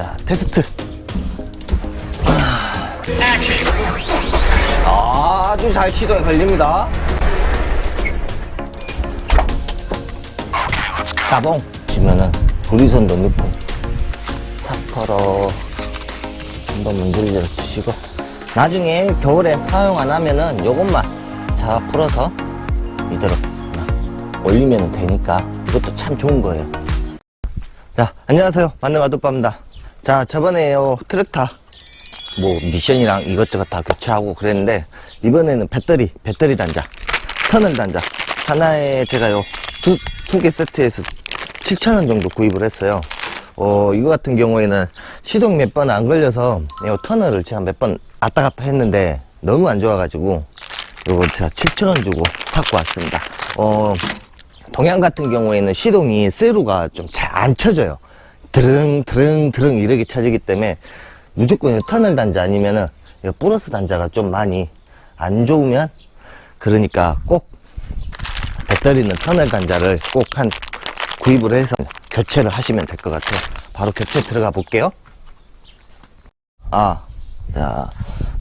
자, 테스트. 아주 잘 시도에 걸립니다. 따봉. 보시면은 브리선도 넣고 사퍼로 한번 문질러 주시고 나중에 겨울에 사용 안 하면은 요것만 잡아 풀어서 이대로 올리면 되니까 이것도 참 좋은 거예요. 자, 안녕하세요. 만능 아도빠입니다. 자, 저번에 요 트랙터 뭐 미션이랑 이것저것 다 교체하고 그랬는데 이번에는 배터리, 배터리 단자, 터널 단자 하나에 제가 요 두, 두 개 세트에서 7,000원 정도 구입을 했어요. 어, 이거 같은 경우에는 시동 몇 번 안 걸려서 이 터널을 제가 몇 번 왔다 갔다 했는데 너무 안 좋아가지고 이거 제가 7,000원 주고 사고 왔습니다. 어, 동양 같은 경우에는 시동이 세루가 좀 잘 안 쳐져요. 드릉, 드릉, 드릉 이렇게 쳐지기 때문에 무조건 이 터널 단자 아니면은 이 플러스 단자가 좀 많이 안 좋으면 그러니까 꼭 배터리는 터널 단자를 꼭 한 구입을 해서 교체를 하시면 될 것 같아요. 바로 교체 들어가 볼게요. 아, 자,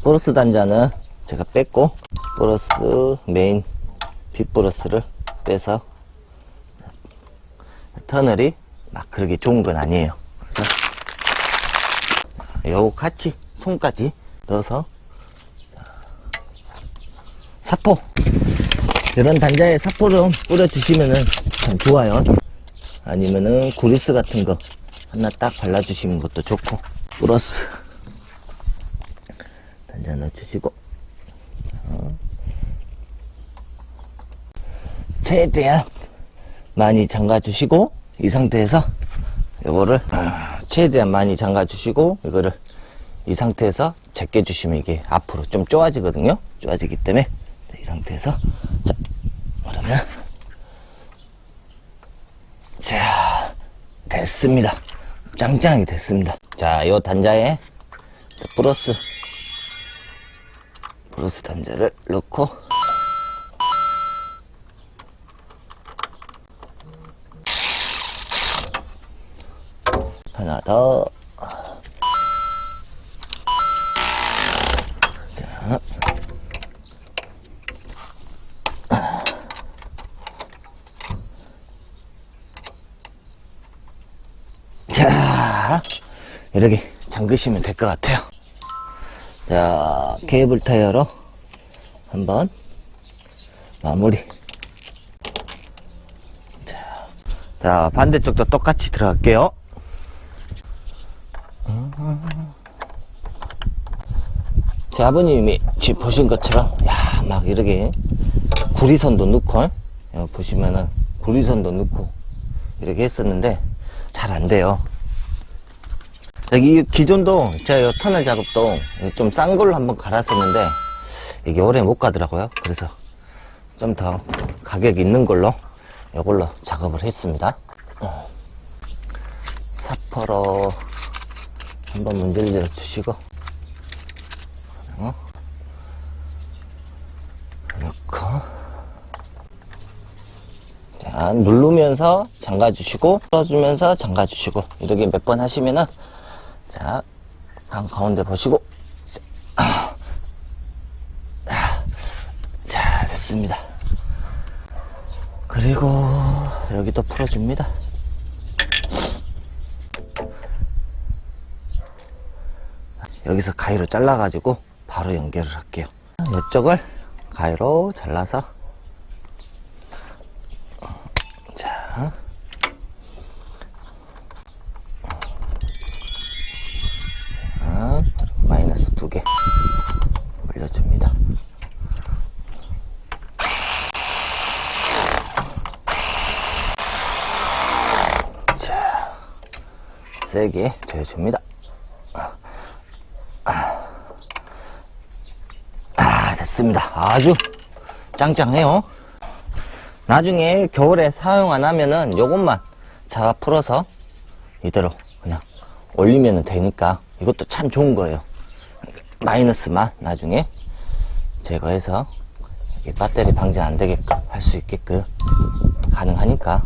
플러스 단자는 제가 뺐고, 플러스 메인 빗플러스를 빼서 터널이 막 그렇게 좋은 건 아니에요. 그래서 요거 같이 손까지 넣어서 사포 이런 단자에 사포를 뿌려주시면은 참 좋아요. 아니면은 구리스 같은 거 하나 딱 발라주시는 것도 좋고 플러스 단자 넣어주시고 어. 최대한 많이 잠가주시고 이 상태에서 이거를 최대한 많이 잠가 주시고 이거를 이 상태에서 제껴 주시면 이게 앞으로 좀 쪼아지거든요. 쪼아지기 때문에 이 상태에서 자 그러면 자 됐습니다. 짱짱하게 됐습니다. 자요 단자에 플러스 플러스 단자를 넣고 하나 더. 자. 자, 이렇게 잠그시면 될 것 같아요. 자, 케이블 타이어로 한번 마무리. 자, 자 반대쪽도 똑같이 들어갈게요. 제 아버님이 지금 보신 것처럼 야 막 이렇게 구리선도 넣고 어, 보시면은 구리선도 넣고 이렇게 했었는데 잘 안 돼요. 여기 기존도 제가 이 터널 작업도 좀 싼 걸로 한번 갈았었는데 이게 오래 못 가더라고요. 그래서 좀 더 가격 있는 걸로 이걸로 작업을 했습니다. 어. 사퍼로 한번 문질러 주시고 어? 넣고 자 누르면서 잠가 주시고 풀어주면서 잠가 주시고 이렇게 몇 번 하시면은 자 가- 가운데 보시고 자, 아. 아. 자 됐습니다 그리고 여기도 풀어줍니다 여기서 가위로 잘라가지고 바로 연결을 할게요. 이쪽을 가위로 잘라서 자 자, 마이너스 두 개 올려줍니다. 자, 세게 조여줍니다. 아, 됐습니다. 아주 짱짱해요. 나중에 겨울에 사용 안 하면은 요것만 잡아 풀어서 이대로 그냥 올리면 되니까 이것도 참 좋은 거예요. 마이너스만 나중에 제거해서 배터리 방전 안 되게끔 할 수 있게끔 가능하니까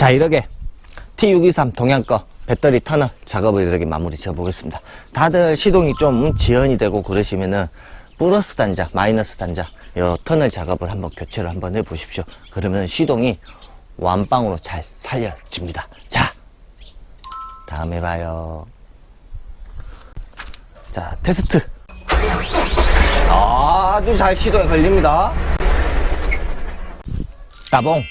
자, 이렇게 T623 동양 거 배터리 터널 작업을 이렇게 마무리 지어 보겠습니다. 다들 시동이 좀 지연이 되고 그러시면은 플러스 단자, 마이너스 단자, 요 터널 작업을 한번 교체를 한번 해 보십시오. 그러면 시동이 완빵으로 잘 살려집니다. 자, 다음에 봐요. 자, 테스트. 아주 잘 시동이 걸립니다. 따봉.